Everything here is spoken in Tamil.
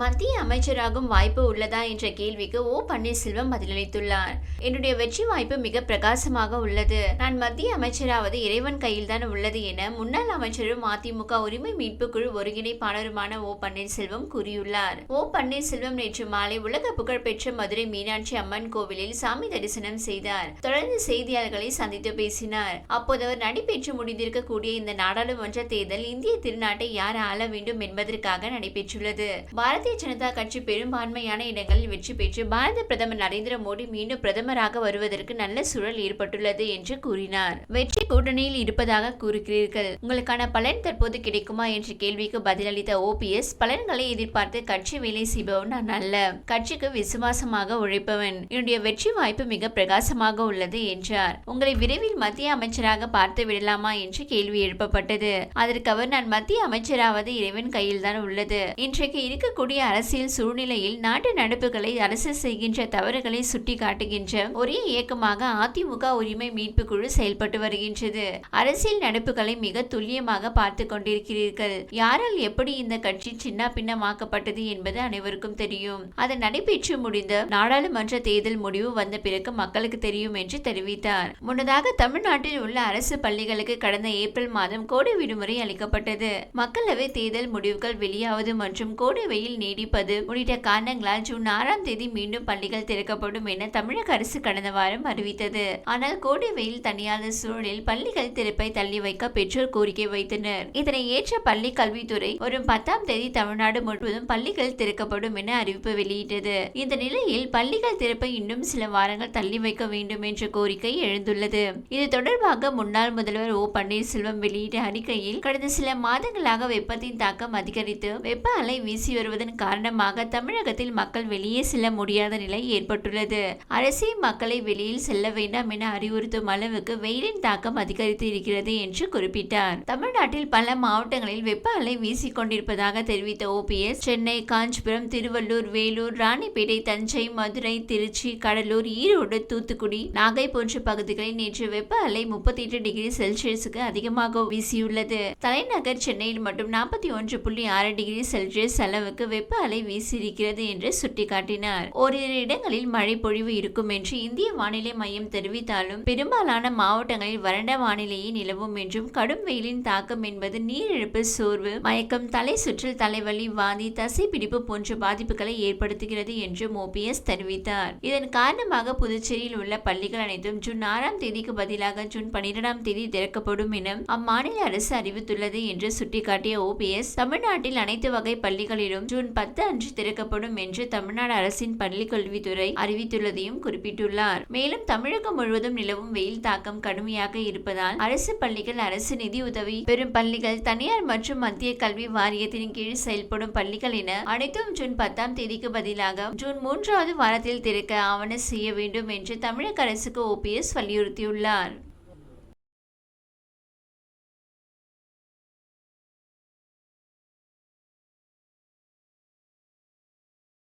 மத்திய அமைச்சராகும் வாய்ப்பு உள்ளதா என்ற கேள்விக்கு ஓ பன்னீர்செல்வம் பதிலளித்துள்ளார். என்னுடைய வெற்றி வாய்ப்பு மிக பிரகாசமாக உள்ளது. நான் மத்திய அமைச்சராவது இறைவன் கையில்தான் உள்ளது என முன்னாள் அமைச்சரும் அதிமுக உரிமை மீட்பு குழு ஒருங்கிணைப்பாளருமான ஓ பன்னீர்செல்வம் கூறியுள்ளார். ஓ பன்னீர்செல்வம் நேற்று மாலை உலக புகழ்பெற்ற மதுரை மீனாட்சி அம்மன் கோவிலில் சாமி தரிசனம் செய்தார். தொடர்ந்து செய்தியாளர்களை சந்தித்து பேசினார். அப்போது அவர் நடைபெற்று முடிந்திருக்கக்கூடிய இந்த நாடாளுமன்ற தேர்தல் இந்திய திருநாட்டை யார் ஆள வேண்டும் என்பதற்காக நடைபெற்றுள்ளது. பாரதிய ஜனதா கட்சி பெரும்பான்மையான இடங்களில் வெற்றி பெற்று பாரத பிரதமர் நரேந்திர மோடி மீண்டும் பிரதமராக வருவதற்கு நல்ல சூழல் ஏற்பட்டுள்ளது என்று கூறினார். வெற்றி கூட்டணியில் இருப்பதாக கூறுகிறீர்கள். உங்களுக்கான பலன் தற்போது கிடைக்குமா என்ற கேள்விக்கு பதிலளித்த ஓபிஎஸ் பலன்களை எதிர்பார்த்து கட்சி வேலை செய்பவன் நான் அல்ல. கட்சிக்கு விசுவாசமாக உழைப்பவன். என்னுடைய வெற்றி வாய்ப்பு மிக பிரகாசமாக உள்ளது என்றார். உங்களை விரைவில் மத்திய அமைச்சராக பார்த்து விடலாமா என்று கேள்வி எழுப்பப்பட்டது. அதற்கு அவர் நான் மத்திய அமைச்சராவது இறைவன் கையில் தான் உள்ளது. இன்றைக்கு இருக்கக்கூடிய அரசியல் சூழ்நிலையில் நாட்டு நடப்புகளை அரசு செய்கின்ற தவறுகளை சுட்டி காட்டுகின்ற ஒரே இயக்கமாக அதிமுக உரிமை மீட்பு குழு செயல்பட்டு வருகின்றது. அரசியல் நடப்புகளை மிக துல்லியமாக பார்த்து கொண்டிருக்கிறீர்கள். யாரால் எப்படி இந்த கட்சி சின்ன பின்னமாக்கப்பட்டது என்பது அனைவருக்கும் தெரியும். அது நடைபெற்று முடிந்த நாடாளுமன்ற தேர்தல் முடிவு வந்த பிறகு மக்களுக்கு தெரியும் என்று தெரிவித்தார். முன்னதாக தமிழ்நாட்டில் உள்ள அரசு பள்ளிகளுக்கு கடந்த ஏப்ரல் மாதம் கோடை விடுமுறை அளிக்கப்பட்டது. மக்களவை தேர்தல் முடிவுகள் வெளியாவது மற்றும் கோடை வெயில் நீடிப்பது உள்ளிட்ட காரணங்களால் ஜூன் ஆறாம் தேதி மீண்டும் பள்ளிகள் திறக்கப்படும் என தமிழக அரசு கடந்த வாரம் அறிவித்தது. ஆனால் கோடை வெயில் தனியாத சூழலில் பள்ளிகள் திறப்பை தள்ளி வைக்க பெற்றோர் கோரிக்கை வைத்தனர். இதனை ஏற்ற பள்ளி கல்வித்துறை வரும் பத்தாம் தேதி தமிழ்நாடு முழுவதும் பள்ளிகள் திறக்கப்படும் என அறிவிப்பு வெளியிட்டது. இந்த நிலையில் பள்ளிகள் திறப்பை இன்னும் சில வாரங்கள் தள்ளி வைக்க வேண்டும் என்ற கோரிக்கை எழுந்துள்ளது. இது தொடர்பாக முன்னாள் முதல்வர் ஓ பன்னீர்செல்வம் வெளியிட்ட அறிக்கையில் கடந்த சில மாதங்களாக வெப்பத்தின் தாக்கம் அதிகரித்து வெப்ப அலை வீசி வருவதன் இதன் காரணமாக தமிழகத்தில் மக்கள் வெளியே செல்ல முடியாத நிலை ஏற்பட்டுள்ளது. அரசே மக்களை வெளியில் செல்ல வேண்டாம் என அறிவுறுத்தும் அளவுக்கு வெயிலின் தாக்கம் அதிகரித்து இருக்கிறது என்று குறிப்பிட்டார். தமிழ்நாட்டில் பல மாவட்டங்களில் வெப்ப அலை வீசிக் கொண்டிருப்பதாக தெரிவித்த ஓபிஎஸ் சென்னை காஞ்சிபுரம் திருவள்ளூர் வேலூர் ராணிப்பேட்டை தஞ்சை மதுரை திருச்சி கடலூர் ஈரோடு தூத்துக்குடி நாகை போன்ற பகுதிகளில் நேற்று வெப்ப அலை முப்பத்தி எட்டு டிகிரி செல்சியஸுக்கு அதிகமாக வீசியுள்ளது. தலைநகர் சென்னையில் மட்டும் நாற்பத்தி ஒன்று புள்ளி ஆறு டிகிரி செல்சியஸ் அளவுக்கு வெப்ப அலை வீசியிருக்கிறது என்று சுட்டிக்காட்டினார். ஓரிரு இடங்களில் மழை பொழிவு இருக்கும் என்று இந்திய வானிலை மையம் தெரிவித்தாலும் பெரும்பாலான மாவட்டங்களில் வறண்ட வானிலையே நிலவும் என்றும் கடும் வெயிலின் தாக்கம் என்பது நீரிழப்பு சோர்வு மயக்கம் தலை சுற்றல் தலைவலி வாந்தி தசை பிடிப்பு போன்ற பாதிப்புகளை ஏற்படுத்துகிறது என்றும் ஓபிஎஸ் தெரிவித்தார். இதன் காரணமாக புதுச்சேரியில் உள்ள பள்ளிகள் அனைத்தும் ஜூன் ஆறாம் தேதிக்கு பதிலாக ஜூன் பனிரெண்டாம் தேதி திறக்கப்படும் என அம்மாநில அரசு அறிவித்துள்ளது என்று சுட்டிக்காட்டிய ஓபிஎஸ் தமிழ்நாட்டில் அனைத்து வகை பள்ளிகளிலும் ஜூன் பத்து அன்று திறக்கப்படும் என்று தமிழ்நாடு அரசின் பள்ளி கல்வித்துறை அறிவித்துள்ளதையும் குறிப்பிட்டுள்ளார். மேலும் தமிழகம் முழுவதும் நிலவும் வெயில் தாக்கம் கடுமையாக இருப்பதால் அரசு பள்ளிகள் அரசு நிதி உதவி பெறும் பள்ளிகள் தனியார் மற்றும் மத்திய கல்வி வாரியத்தின் கீழ் செயல்படும் பள்ளிகள் என அனைத்தும் ஜூன் பத்தாம் தேதிக்கு பதிலாக ஜூன் மூன்றாவது வாரத்தில் திறக்க ஆவண செய்ய வேண்டும் என்று தமிழக அரசுக்கு ஓபிஎஸ் வலியுறுத்தியுள்ளார்.